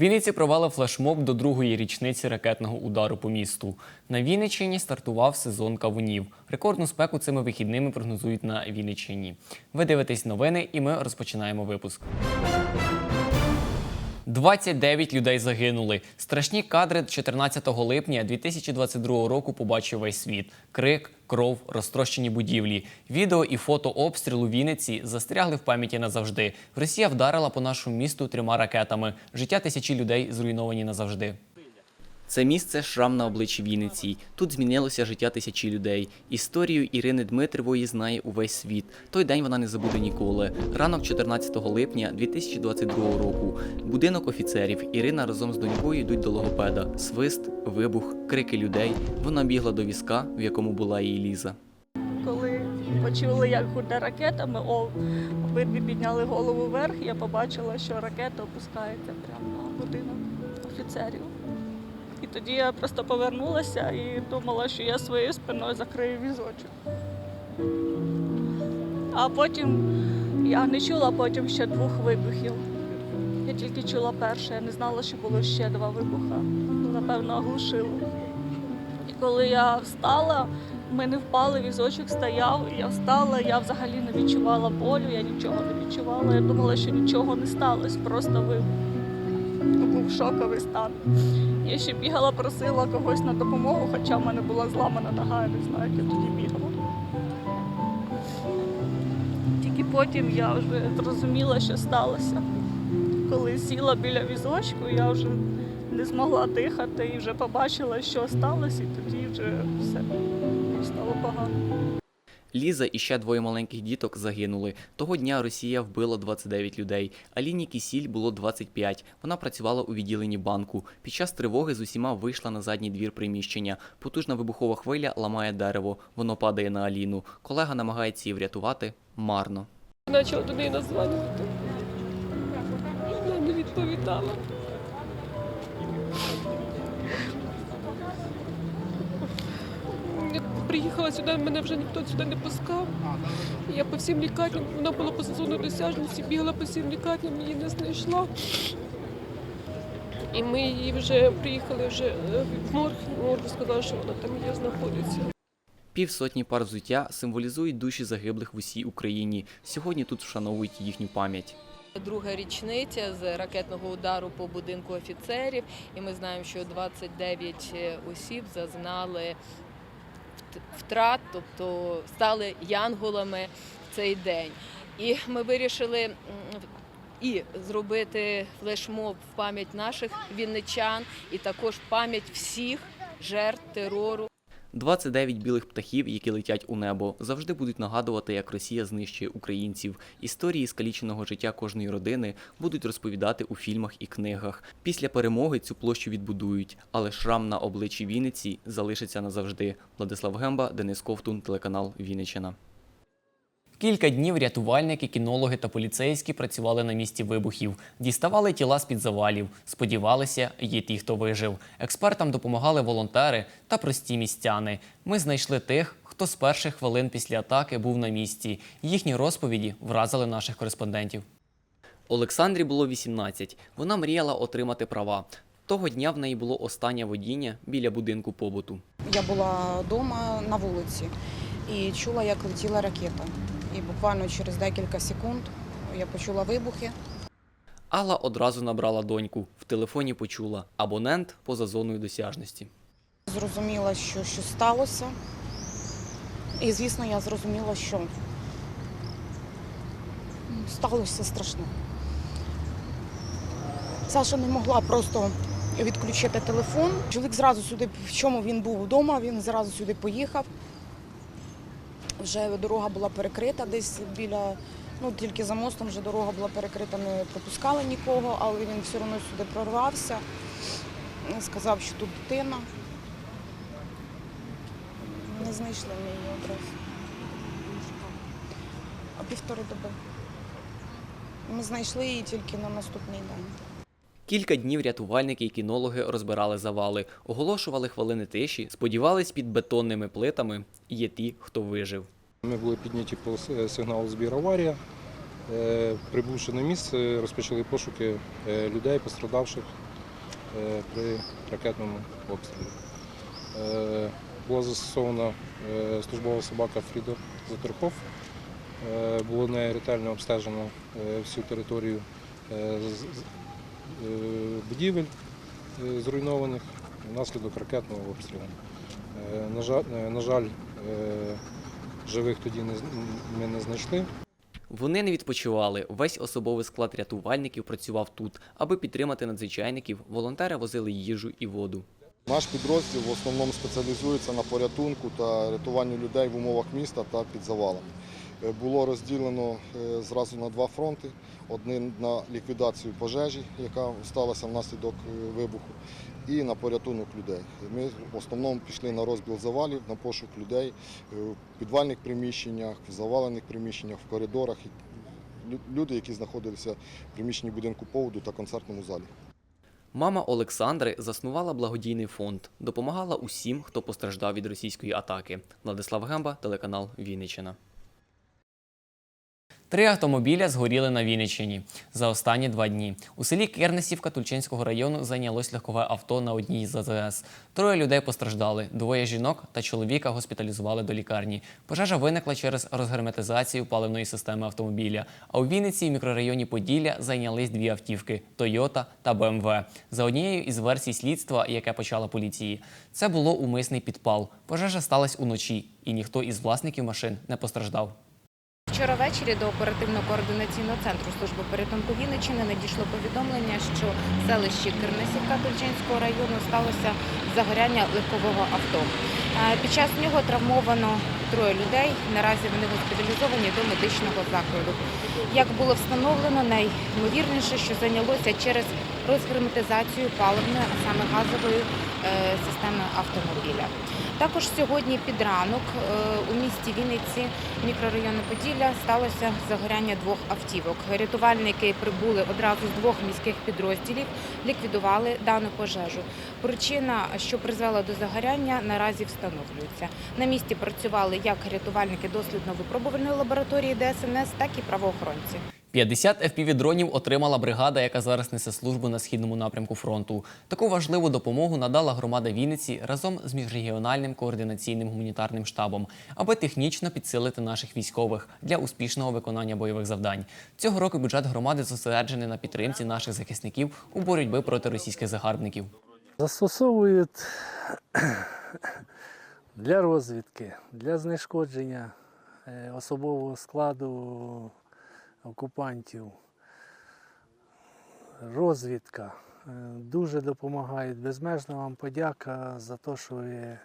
Вінниці провели флешмоб до другої річниці ракетного удару по місту. На Вінниччині стартував сезон кавунів. Рекордну спеку цими вихідними прогнозують на Вінниччині. Ви дивитесь новини, і ми розпочинаємо випуск. 29 людей загинули. Страшні кадри 14 липня 2022 року побачив весь світ: крик, кров, розтрощені будівлі. Відео і фото обстрілу Вінниці застрягли в пам'яті назавжди. Росія вдарила по нашому місту трьома ракетами. Життя тисячі людей зруйновані назавжди. Це місце шрам на обличчі Вінниці. Тут змінилося життя тисячі людей. Історію Ірини Дмитривої знає увесь світ. Той день вона не забуде ніколи. Ранок 14 липня 2022 року. Будинок офіцерів. Ірина разом з донькою йдуть до логопеда. Свист, вибух, крики людей. Вона бігла до візка, в якому була її Ліза. Коли почули, як гуде ракетами, о, обидві підняли голову вверх, я побачила, що ракета опускається прямо на будинок офіцерів. І тоді я просто повернулася і думала, що я своєю спиною закрию візочок. А потім я не чула потім ще двох вибухів. Я тільки чула перше, я не знала, що було ще два вибуха. Напевно, оглушило. І коли я встала, ми не впали, візочок стояв, я встала, я взагалі не відчувала болю, я нічого не відчувала. Я думала, що нічого не сталося, просто вибух. Був шоковий стан. Я ще бігала, просила когось на допомогу, хоча в мене була зламана нога, я не знаю, як я тоді бігала. Тільки потім я вже зрозуміла, що сталося. Коли сіла біля візочку, я вже не змогла дихати і вже побачила, що сталося, і тоді вже все стало погано. Ліза і ще двоє маленьких діток загинули. Того дня Росія вбила 29 людей. Аліні Кісіль було 25. Вона працювала у відділенні банку. Під час тривоги з усіма вийшла на задній двір приміщення. Потужна вибухова хвиля ламає дерево. Воно падає на Аліну. Колега намагається її врятувати марно. Почала до неї названювати. Вона не відповідала. Приїхала сюди, мене вже ніхто сюди не пускав. Я по всім лікарням, вона була по сезону досяжності, бігала по всім лікарням, її не знайшла. І ми її вже приїхали вже е, в морг, морг сказала, що вона там є, знаходиться. Півсотні пар взуття символізують душі загиблих в усій Україні. Сьогодні тут вшановують їхню пам'ять. Друга річниця з ракетного удару по будинку офіцерів, і ми знаємо, що 29 осіб зазнали втрат, тобто стали янголами в цей день. І ми вирішили і зробити флешмоб в пам'ять наших вінничан, і також пам'ять всіх жертв терору 29 білих птахів, які летять у небо, завжди будуть нагадувати, як Росія знищує українців. Історії скаліченого життя кожної родини будуть розповідати у фільмах і книгах. Після перемоги цю площу відбудують, але шрам на обличчі Вінниці залишиться назавжди. Владислав Гемба, Денис Ковтун, телеканал Вінниччина. Кілька днів рятувальники, кінологи та поліцейські працювали на місці вибухів, діставали тіла з-під завалів. Сподівалися, є ті, хто вижив. Експертам допомагали волонтери та прості містяни. Ми знайшли тих, хто з перших хвилин після атаки був на місці. Їхні розповіді вразили наших кореспондентів. Олександрі було 18. Вона мріяла отримати права. Того дня в неї було останнє водіння біля будинку побуту. Я була вдома на вулиці і чула, як летіла ракета. І буквально через декілька секунд я почула вибухи. Алла одразу набрала доньку. В телефоні почула абонент поза зоною досяжності. Зрозуміла, що щось сталося. І, звісно, я зрозуміла, що сталося страшне. Саша не могла просто відключити телефон. Чоловік зразу сюди, в чому він був вдома, він зразу сюди поїхав. Вже дорога була перекрита десь біля, ну тільки за мостом вже дорога була перекрита, не пропускали нікого, але він все одно сюди прорвався. Сказав, що тут дитина. Не знайшли ми її одразу. А півтори доби. Ми знайшли її тільки на наступний день. Кілька днів рятувальники і кінологи розбирали завали, оголошували хвилини тиші, сподівались під бетонними плитами є ті, хто вижив. Ми були підняті по сигналу збір аварія. Е, Прибувши на місце, розпочали пошуки е, людей, пострадавших е, при ракетному обстрілі. Е, Була застосована е, службова собака Фрідо Затерхоф. Е, Було нею ретельно обстежено е, всю територію е, е, будівель е, зруйнованих внаслідок ракетного обстрілу. Е, На жаль, е, на жаль, е, живих тоді ми не знайшли. Вони не відпочивали. Весь особовий склад рятувальників працював тут. Аби підтримати надзвичайників, волонтери возили їжу і воду. Наш підрозділ в основному спеціалізується на порятунку та рятуванні людей в умовах міста та під завалами. Е, Було розділено е, зразу на два фронти: один на ліквідацію пожежі, яка сталася внаслідок е, вибуху, і на порятунок людей. Ми в основному пішли на розбіл завалів, на пошук людей в підвальних приміщеннях, в завалених приміщеннях, в коридорах. Люди, які знаходилися в приміщенні будинку поводу та концертному залі. Мама Олександри заснувала благодійний фонд, допомагала усім, хто постраждав від російської атаки. Владислав Гемба, телеканал Вінниччина. Три автомобіля згоріли на Вінниччині за останні два дні. У селі Кернесівка Тульчинського району зайнялось легкове авто на одній з АЗС. Троє людей постраждали. Двоє жінок та чоловіка госпіталізували до лікарні. Пожежа виникла через розгерметизацію паливної системи автомобіля. А у Вінниці в мікрорайоні Поділля зайнялись дві автівки Тойота та БМВ. За однією із версій слідства, яке почала поліції, це було умисний підпал. Пожежа сталася уночі, і ніхто із власників машин не постраждав. Вчора ввечері до оперативно-координаційного центру служби порятунку Вінниччини надійшло повідомлення, що в селищі Кирнесівка Тульчинського району сталося загоряння легкового авто. Е, Під час нього травмовано троє людей. Наразі вони госпіталізовані до медичного закладу. Як було встановлено, найймовірніше, що зайнялося через розгерметизацію паливної, а саме газової е, системи автомобіля. Також сьогодні під ранок е, у місті Вінниці, мікрорайону Поділля, сталося загоряння двох автівок. Рятувальники прибули одразу з двох міських підрозділів, ліквідували дану пожежу. Причина, що призвела до загоряння, наразі встановлюється. На місці працювали як рятувальники дослідно-випробувальної лабораторії ДСНС, так і правоохоронці. 50 FPV-дронів отримала бригада, яка зараз несе службу на східному напрямку фронту. Таку важливу допомогу надала громада Вінниці разом з міжрегіональним координаційним гуманітарним штабом, аби технічно підсилити наших військових для успішного виконання бойових завдань. Цього року бюджет громади зосереджений на підтримці наших захисників у боротьбі проти російських загарбників. Застосовують для розвідки, для знешкодження е, особового складу окупантів. Розвідка. Е, Дуже допомагають. Безмежна вам подяка за те, що ви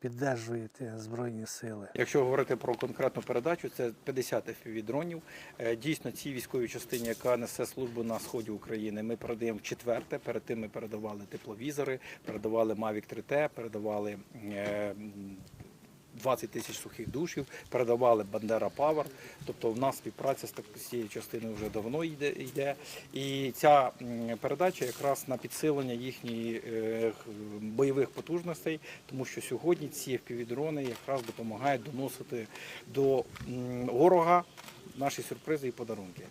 піддержуєте Збройні Сили. Якщо говорити про конкретну передачу, це 50 FPV-дронів. Е, Дійсно, цій військовій частині, яка несе службу на сході України, ми передаємо в четверте. Перед тим ми передавали тепловізори, передавали Mavic 3T, передавали е, 20 тисяч сухих душів, передавали Бандера Павер. Тобто в нас співпраця з цією частиною вже давно йде. йде. І ця передача якраз на підсилення їхньої е, бойових потужностей, тому що сьогодні ці FPV-дрони якраз допомагають доносити до ворога наші сюрпризи і подарунки.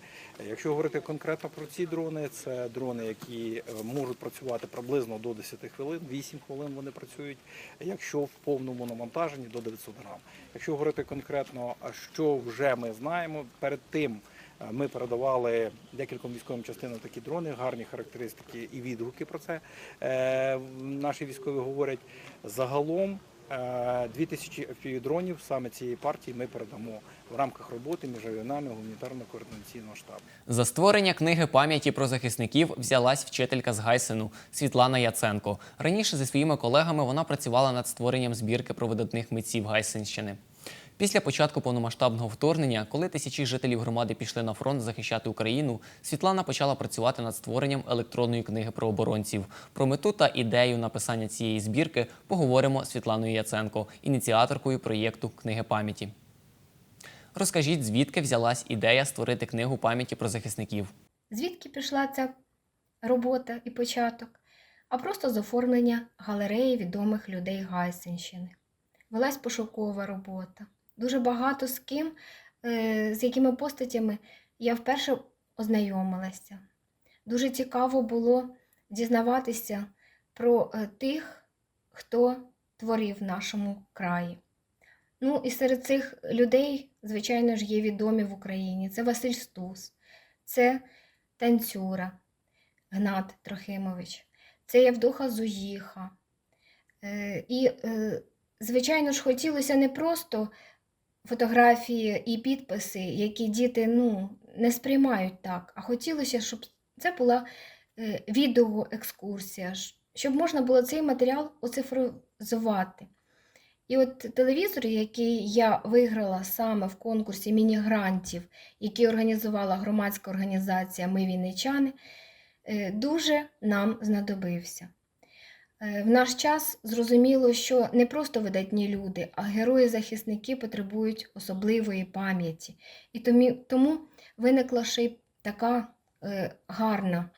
Якщо говорити конкретно про ці дрони, це дрони, які е, можуть працювати приблизно до 10 хвилин, 8 хвилин вони працюють, якщо в повному навантаженні до 900 грам. Якщо говорити конкретно, що вже ми знаємо, перед тим е, ми передавали декільком військовим частинам такі дрони, гарні характеристики і відгуки про це. е, Наші військові говорять загалом. Е, 2000 FPV-дронів саме цієї партії ми передамо в рамках роботи міжрегіонального гуманітарно-координаційного штабу. За створення книги пам'яті про захисників взялась вчителька з Гайсену Світлана Яценко. Раніше зі своїми колегами вона працювала над створенням збірки про видатних митців Гайсенщини. Після початку повномасштабного вторгнення, коли тисячі жителів громади пішли на фронт захищати Україну, Світлана почала працювати над створенням електронної книги про оборонців. Про мету та ідею написання цієї збірки поговоримо з Світланою Яценко, ініціаторкою проєкту Книги пам'яті. Розкажіть, звідки взялась ідея створити книгу пам'яті про захисників? Звідки пішла ця робота і початок? А просто з оформлення галереї відомих людей Гайсенщини. Велась пошукова робота. Дуже багато з ким, е, з якими постатями я вперше ознайомилася. Дуже цікаво було дізнаватися, про е, тих, хто творив в нашому краї. Ну і серед цих людей, звичайно ж, є відомі в Україні. Це Василь Стус, це танцюра Гнат Трохимович, це Явдоха Зуїха. Е, І, звичайно ж, хотілося не просто фотографії і підписи, які діти ну, не сприймають так, а хотілося, щоб це була е, відеоекскурсія, щоб можна було цей матеріал оцифризувати. І от телевізор, який я виграла саме в конкурсі міні-грантів, який організувала громадська організація Ми Вінничани, е, дуже нам знадобився. Е, В наш час зрозуміло, що не просто видатні люди, а герої-захисники потребують особливої пам'яті. І тому, виникла ще й така е, гарна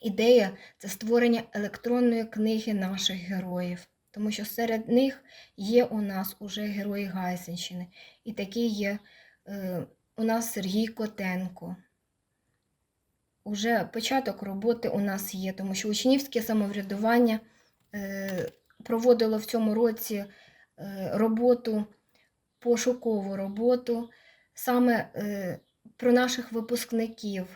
ідея це створення електронної книги наших героїв. Тому що серед них є у нас уже герої Гайсенщини. І такий є е, у нас Сергій Котенко. Уже початок роботи у нас є, тому що учнівське самоврядування е, проводило в цьому році е, роботу, пошукову роботу саме е, про наших випускників,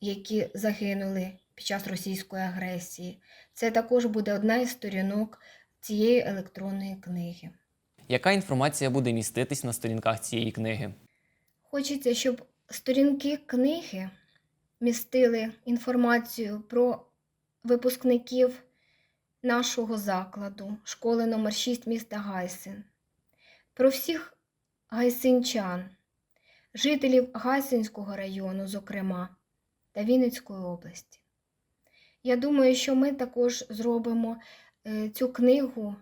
які загинули під час російської агресії. Це також буде одна із сторінок цієї електронної книги. Яка інформація буде міститись на сторінках цієї книги? Хочеться, щоб сторінки книги містили інформацію про випускників нашого закладу, школи номер 6 міста Гайсин, про всіх гайсинчан, жителів Гайсинського району, зокрема, та Вінницької області. Я думаю, що ми також зробимо е, цю книгу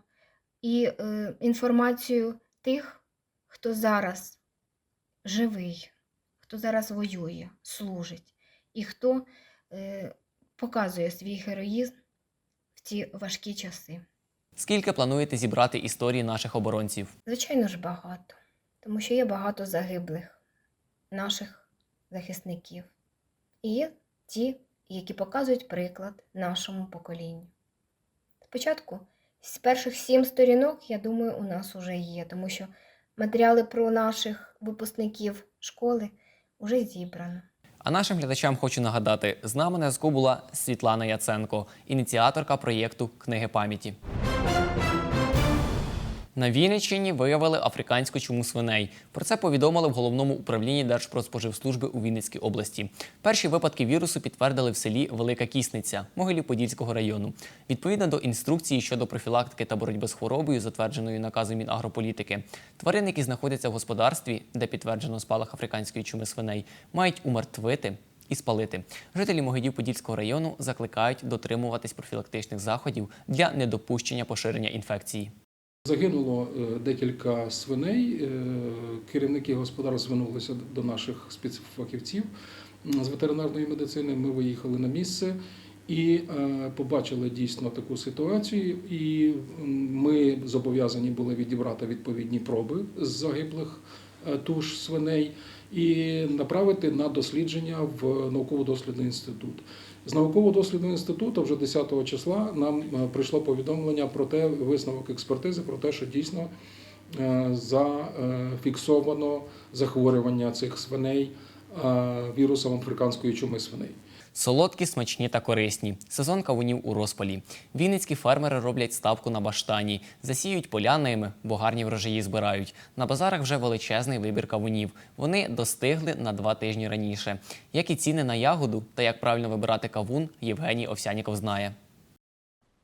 і е, інформацію тих, хто зараз живий, хто зараз воює, служить, і хто е, показує свій героїзм в ці важкі часи. Скільки плануєте зібрати історії наших оборонців? Звичайно ж, багато, тому що є багато загиблих наших захисників. І є ті, які показують приклад нашому поколінню. Спочатку з перших сім сторінок, я думаю, у нас вже є, тому що матеріали про наших випускників школи вже зібрано. А нашим глядачам хочу нагадати: з нами на зв'язку була Світлана Яценко, ініціаторка проєкту Книги пам'яті. На Вінниччині виявили африканську чуму свиней. Про це повідомили в головному управлінні Держпродспоживслужби у Вінницькій області. Перші випадки вірусу підтвердили в селі Велика Кісниця Могилів-Подільського району. Відповідно до інструкції щодо профілактики та боротьби з хворобою, затвердженої наказом Мінагрополітики, тварин, які знаходяться в господарстві, де підтверджено спалах африканської чуми свиней, мають умертвити і спалити. Жителі Могилів-Подільського району закликають дотримуватись профілактичних заходів для недопущення поширення інфекції. Загинуло е, декілька свиней. Е, Керівники господарств звернулися до наших спецфахівців з ветеринарної медицини. Ми виїхали на місце і е, побачили дійсно таку ситуацію. І ми зобов'язані були відібрати відповідні проби з загиблих туш свиней і направити на дослідження в науково-дослідний інститут. З науково-дослідного інституту вже 10 числа нам е, прийшло повідомлення про те, висновок експертизи про те, що дійсно е, зафіксовано захворювання цих свиней е, вірусом африканської чуми свиней. Солодкі, смачні та корисні. Сезон кавунів у розпалі. Вінницькі фермери роблять ставку на баштані, засіють поля ними, бо гарні врожаї збирають. На базарах вже величезний вибір кавунів. Вони достигли на два тижні раніше. Як і ціни на ягоду та як правильно вибирати кавун, Євгеній Овсяніков знає.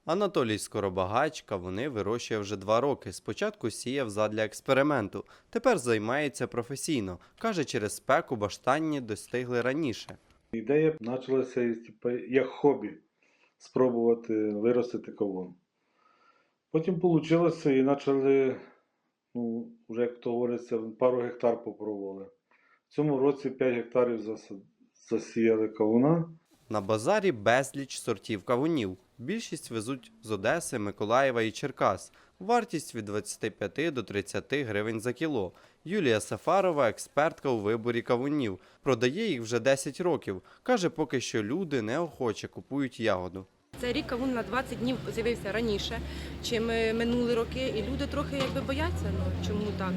Анатолій Скоробагач кавуни вирощує вже два роки. Спочатку сіяв задля експерименту, тепер займається професійно. Каже, через спеку баштанні достигли раніше. Ідея почалася типу, як хобі спробувати виростити кавун. Потім вийшло і почали, ну, вже як то говориться, пару гектар попробували. В цьому році 5 гектарів засіяли кавуна. На базарі безліч сортів кавунів. Більшість везуть з Одеси, Миколаєва і Черкас. Вартість від 25 до 30 гривень за кіло. Юлія Сафарова, експертка у виборі кавунів. Продає їх вже 10 років. Каже, поки що люди неохоче купують ягоду. Цей рік кавун на 20 днів з'явився раніше, чим е, минулі роки, і люди трохи якби бояться, ну чому так.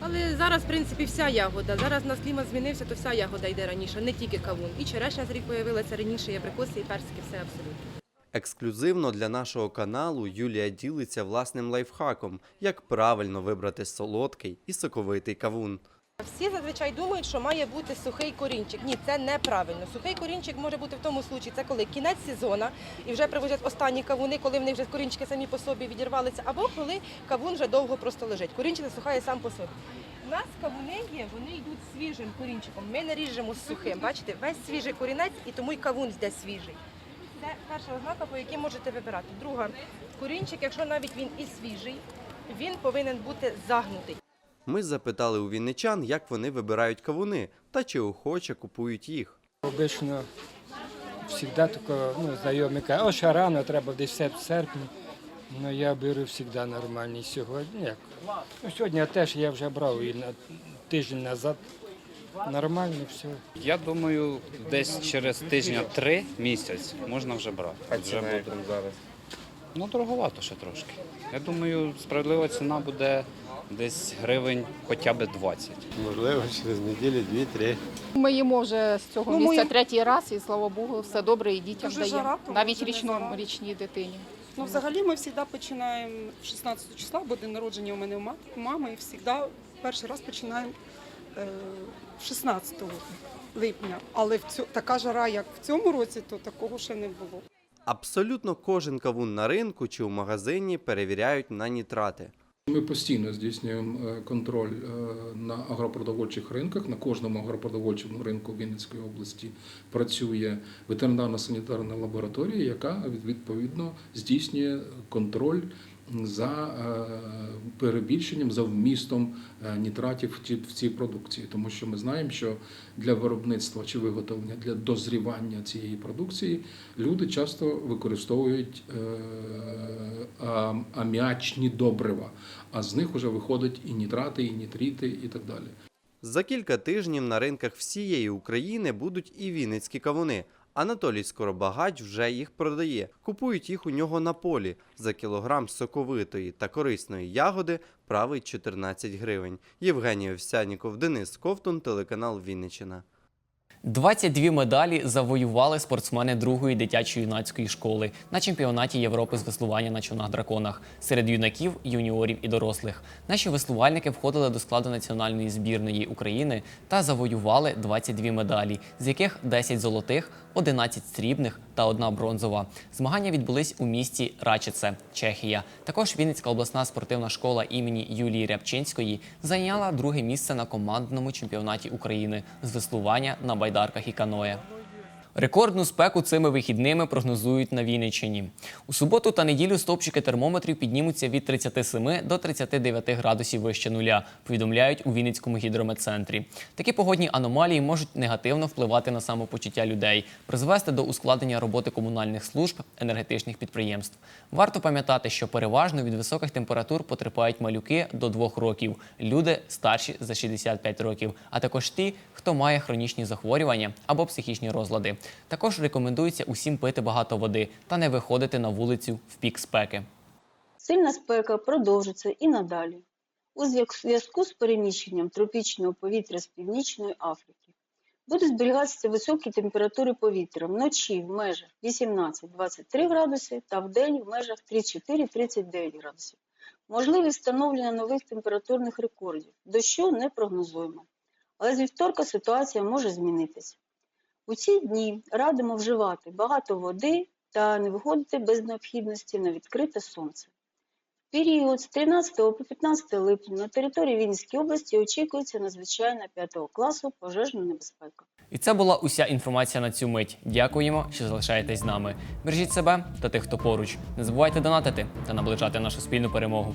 Але зараз, в принципі, вся ягода. Зараз нас клімат змінився, то вся ягода йде раніше, не тільки кавун. І черешня з рік появилася раніше, і абрикоси, і персики, все абсолютно. Ексклюзивно для нашого каналу Юлія ділиться власним лайфхаком, як правильно вибрати солодкий і соковитий кавун. Всі зазвичай думають, що має бути сухий корінчик. Ні, це неправильно. Сухий корінчик може бути в тому случаї, це коли кінець сезону і вже привозять останні кавуни, коли в них вже корінчики самі по собі відірвалися, або коли кавун вже довго просто лежить. Корінчик засухає сам по собі. У нас кавуни є, вони йдуть свіжим корінчиком. Ми не ріжемо сухим. Бачите, весь свіжий корінець і тому й кавун йде свіжий. Це перша ознака, по якій можете вибирати. Друга, корінчик, якщо навіть він і свіжий, він повинен бути загнутий. Ми запитали у вінничан, як вони вибирають кавуни та чи охоче купують їх. Обично завжди тако, ну, знайомі кажуть, о, ще рано, треба десь в серпні. Ну, я беру завжди нормальні сьогодні. Як? Ну, сьогодні теж я вже брав і на тиждень назад. Нормально все. Я думаю, десь через тижня три місяць можна вже брати. вже буде. зараз? Ну, дороговато ще трошки. Я думаю, справедлива ціна буде десь гривень хоча б 20. Можливо, через неділю, дві-три. Ми їмо вже з цього Ну, місця ми- третій раз, і слава Богу, все добре, і дітям Дуже жара, Навіть річному знаю. річній дитині. Ну, взагалі ми завжди починаємо 16 числа, бо день народження у мене у мат- у мами, і завжди перший раз починаємо 16 липня. Але в цю, така жара, як в цьому році, то такого ще не було. Абсолютно кожен кавун на ринку чи у магазині перевіряють на нітрати. Ми постійно здійснюємо е, контроль е, на агропродовольчих ринках. На кожному агропродовольчому ринку Вінницької області працює ветеринарно-санітарна лабораторія, яка відповідно здійснює контроль за е, перебільшенням, за вмістом е, нітратів в цій продукції. Тому що ми знаємо, що для виробництва чи виготовлення для дозрівання цієї продукції люди часто використовують е, аміачні добрива, а з них вже виходять і нітрати, і нітрити, і так далі. За кілька тижнів на ринках всієї України будуть і вінницькі кавуни. Анатолій Скоробагач вже їх продає. Купують їх у нього на полі. За кілограм соковитої та корисної ягоди править 14 гривень. Євгеній Овсяніков, Денис Ковтун, телеканал Вінниччина. 22 медалі завоювали спортсмени другої дитячо-юнацької школи на чемпіонаті Європи з веслування на човнах драконах серед юнаків, юніорів і дорослих. Наші веслувальники входили до складу національної збірної України та завоювали 22 медалі, з яких 10 золотих, 11 срібних та одна бронзова. Змагання відбулись у місті Рачице, Чехія. Також Вінницька обласна спортивна школа імені Юлії Рябчинської зайняла друге місце на командному чемпіонаті України з веслування на байдарках і каное. Рекордну спеку цими вихідними прогнозують на Вінниччині. У суботу та неділю стовпчики термометрів піднімуться від 37 до 39 градусів вище нуля, повідомляють у Вінницькому гідрометцентрі. Такі погодні аномалії можуть негативно впливати на самопочуття людей, призвести до ускладнення роботи комунальних служб, енергетичних підприємств. Варто пам'ятати, що переважно від високих температур потерпають малюки до 2 років, люди старші за 65 років, а також ті, хто має хронічні захворювання або психічні розлади. Також рекомендується усім пити багато води та не виходити на вулицю в пік спеки. Сильна спека продовжиться і надалі у зв'язку з переміщенням тропічного повітря з Північної Африки. Будуть зберігатися високі температури повітря вночі в межах 18-23 градуси та вдень в межах 34-39 градусів. Можливість встановлення нових температурних рекордів. Дощу не прогнозуємо. Але з вівторка ситуація може змінитися. У ці дні радимо вживати багато води та не виходити без необхідності на відкрите сонце. В період з 13 по 15 липня на території Вінницької області очікується надзвичайна 5 класу пожежна небезпека. І це була уся інформація на цю мить. Дякуємо, що залишаєтесь з нами. Бережіть себе та тих, хто поруч. Не забувайте донатити та наближати нашу спільну перемогу.